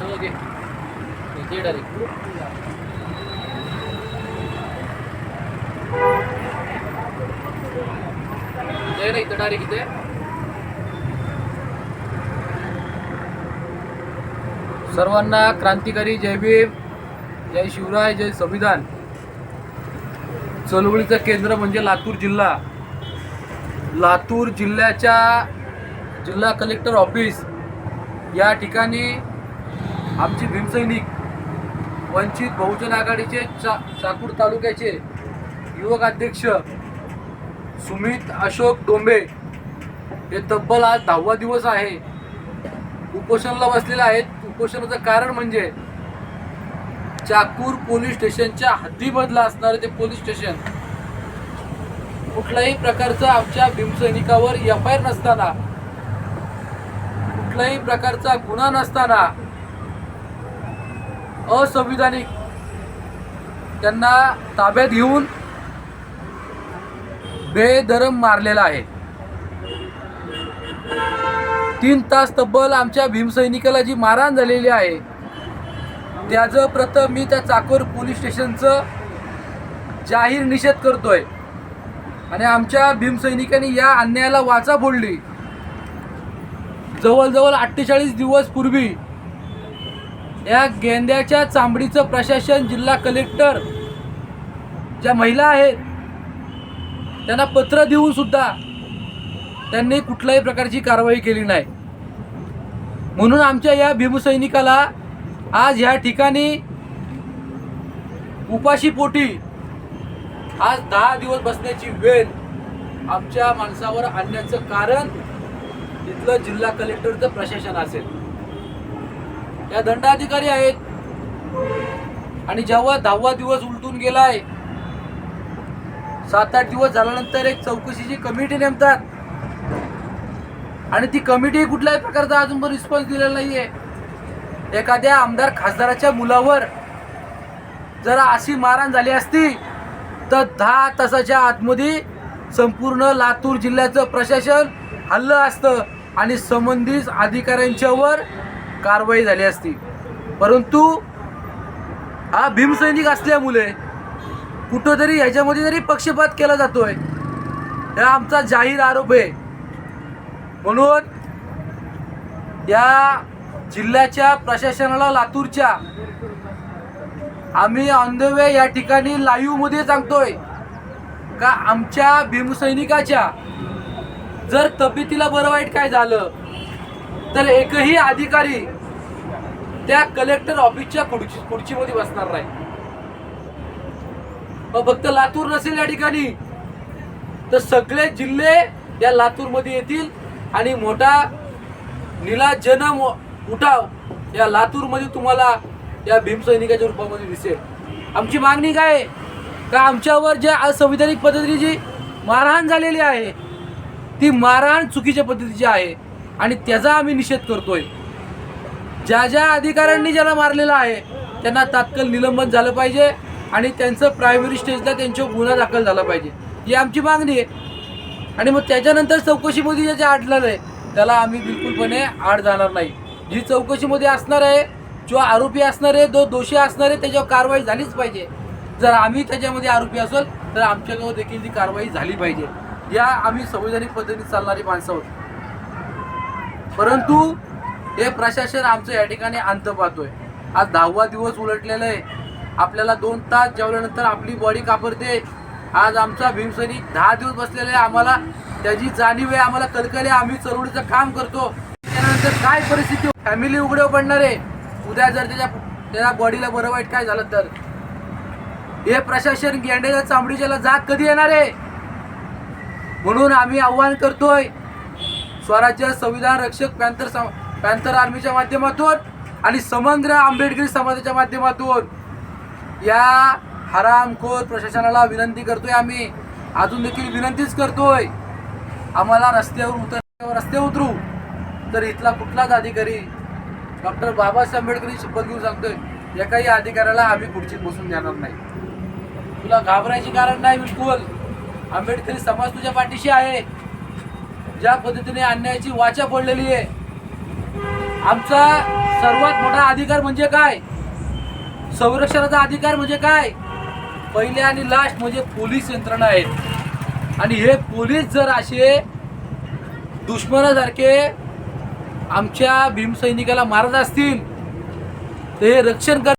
सगळं घे इथे डायरेक्ट इथे इथं डायरेक्ट इथे. सर्वांना क्रांतिकारी जय भीम जय शिवराय जय संविधान. चळवळीचं केंद्र म्हणजे लातूर जिल्हा. लातूर जिल्ह्याच्या जिल्हा कलेक्टर ऑफिस. या ठिकाणी आमची भीमसैनिक वंचित बहुजन आघाडीचे चा चाकूर तालुक्याचे युवक अध्यक्ष सुमित अशोक डोंबे हे तब्बल आज दहावा दिवस आहे. उपोषणाला बसलेले आहेत. उपोषणाचं कारण म्हणजे चाकूर पोलीस स्टेशनच्या हद्दीमधलं असणारं ते पोलीस स्टेशन. कुठल्याही प्रकारचं आमच्या भीमसैनिकावर एफ आय आर नसताना कुठल्याही प्रकारचा गुन्हा नसताना असंविधानिक. त्यांना ताब्यात घेऊन बेदरम मारलेला आहे. तीन तास तब्बल आमच्या भीमसैनिकाला जी मारहाण झालेली आहे त्याचं प्रथम मी त्या चाकोर पोलीस स्टेशनचं जाहीर निषेध करतोय. आणि आमच्या भीमसैनिकांनी या अन्यायाला वाचा फोडली. जवळजवळ अठ्ठेचाळीस दिवस पूर्वी या गेंद्याच्या चांबडीचं प्रशासन जिल्हा कलेक्टर ज्या महिला आहेत त्यांना पत्र देऊन सुद्धा त्यांनी कुठल्याही प्रकारची कारवाई केली नाही. म्हणून आमच्या या भीमसैनिकाला आज ह्या ठिकाणी उपाशीपोटी आज दहा दिवस बसण्याची वेळ आमच्या माणसावर आणण्याचं कारण तिथलं जिल्हा कलेक्टरचं प्रशासन असेल. या दंडाधिकारी आहेत. आणि जेव्हा दहावा दिवस उलटून गेलाय सात आठ दिवस झाल्यानंतर एक चौकशीची कमिटी नेमतात. आणि ती कमिटी कुठल्याही प्रकारचा अजून पण रिस्पॉन्स दिलेला नाहीये. एखाद्या आमदार खासदाराच्या मुलावर जर अशी मारहाण झाली असती तर दहा तासाच्या आतमध्ये संपूर्ण लातूर जिल्ह्याचं प्रशासन हल्लं असतं आणि संबंधित अधिकाऱ्यांच्यावर कारवाई झाली असती. परंतु हा भीमसैनिक असल्यामुळे कुठंतरी ह्याच्यामध्ये जरी पक्षपात केला जातोय. हा आमचा जाहीर आरोप आहे. म्हणून या जिल्ह्याच्या प्रशासनाला लातूरच्या आम्ही ऑन द वे या ठिकाणी लाईव्हमध्ये सांगतोय का आमच्या भीमसैनिकाच्या जर तब्येतीला बरं वाईट काय झालं तर एकही अधिकारी त्या कलेक्टर ऑफिसच्या खुर्ची खुर्चीमध्ये बसणार नाही. मग फक्त लातूर नसेल या ठिकाणी तर सगळे जिल्हे या लातूरमध्ये येतील आणि मोठा निलाजन उठाव या लातूरमध्ये तुम्हाला या भीमसैनिकाच्या रूपामध्ये दिसेल. आमची मागणी काय का आमच्यावर ज्या असंविधानिक पद्धतीने जी मारहाण झालेली आहे ती मारहाण चुकीच्या पद्धतीची आहे. आणि त्याचा आम्ही निषेध करतोय. ज्या ज्या अधिकाऱ्यांनी ज्याला मारलेलं आहे त्यांना तात्काळ निलंबन झालं पाहिजे आणि त्यांचं प्रायमरी स्टेजला त्यांच्यावर गुन्हा दाखल झाला पाहिजे. ही आमची मागणी आहे. आणि मग त्याच्यानंतर चौकशीमध्ये ज्याचे आढळलं आहे त्याला आम्ही बिलकुलपणे आड जाणार नाही. जी चौकशीमध्ये असणार आहे जो आरोपी असणार आहे जो दोषी असणार आहे त्याच्यावर कारवाई झालीच पाहिजे. जर आम्ही त्याच्यामध्ये आरोपी असेल तर आमच्याजवळ देखील ती कारवाई झाली पाहिजे. या आम्ही संवैधानिक पद्धतीने चालणारी माणसं आहोत. परंतु हे प्रशासन आमचं या ठिकाणी अंत पाहतोय. आज दहावा दिवस उलटलेला आहे. आपल्याला दोन तास जेवल्यानंतर आपली बॉडी कापरते. आज आमचा भीमसैनिक दहा दिवस बसलेला आहे आम्हाला. त्याची जाणीव आहे आम्हाला. कलकल आम्ही चरवडीचं काम करतो. त्यानंतर काय परिस्थिती फॅमिली उघडे पडणार आहे. उद्या जर त्याच्या त्याच्या बॉडीला बरं वाईट काय झालं तर. हे प्रशासन गेंड्याच्या चांबडीच्याला जात कधी येणार आहे? म्हणून आम्ही आव्हान करतोय. स्वराज्य संविधान रक्षक पॅन्थर सम- पॅन्थर आर्मीच्या माध्यमातून आणि समग्र आंबेडकरी समाजाच्या माध्यमातून. या हरामखोर प्रशासनाला विनंती करतोय आम्ही. अजून देखील विनंतीच करतोय. आम्हाला रस्त्यावर उतर रस्त्यावर उतरू. तर इथला कुठलाच अधिकारी डॉक्टर बाबासाहेब आंबेडकरी शपथ घेऊन सांगतोय एकाही अधिकाऱ्याला आम्ही खुर्चीत बसून देणार नाही. तुला घाबरायचे कारण नाही बिलकुल. आंबेडकरी समाज तुझ्या पाठीशी आहे. ज्या पद्धतीने अन्यायाची वाचा पडलेली आहे आमचा सर्वात मोठा अधिकार म्हणजे काय? संरक्षणाचा अधिकार म्हणजे काय? पहिले आणि लास्ट म्हणजे पोलीस यंत्रणा आहेत आणि हे पोलीस जर असे दुश्मनासारखे आमच्या भीमसैनिकाला मारत असतील तर हे रक्षण कर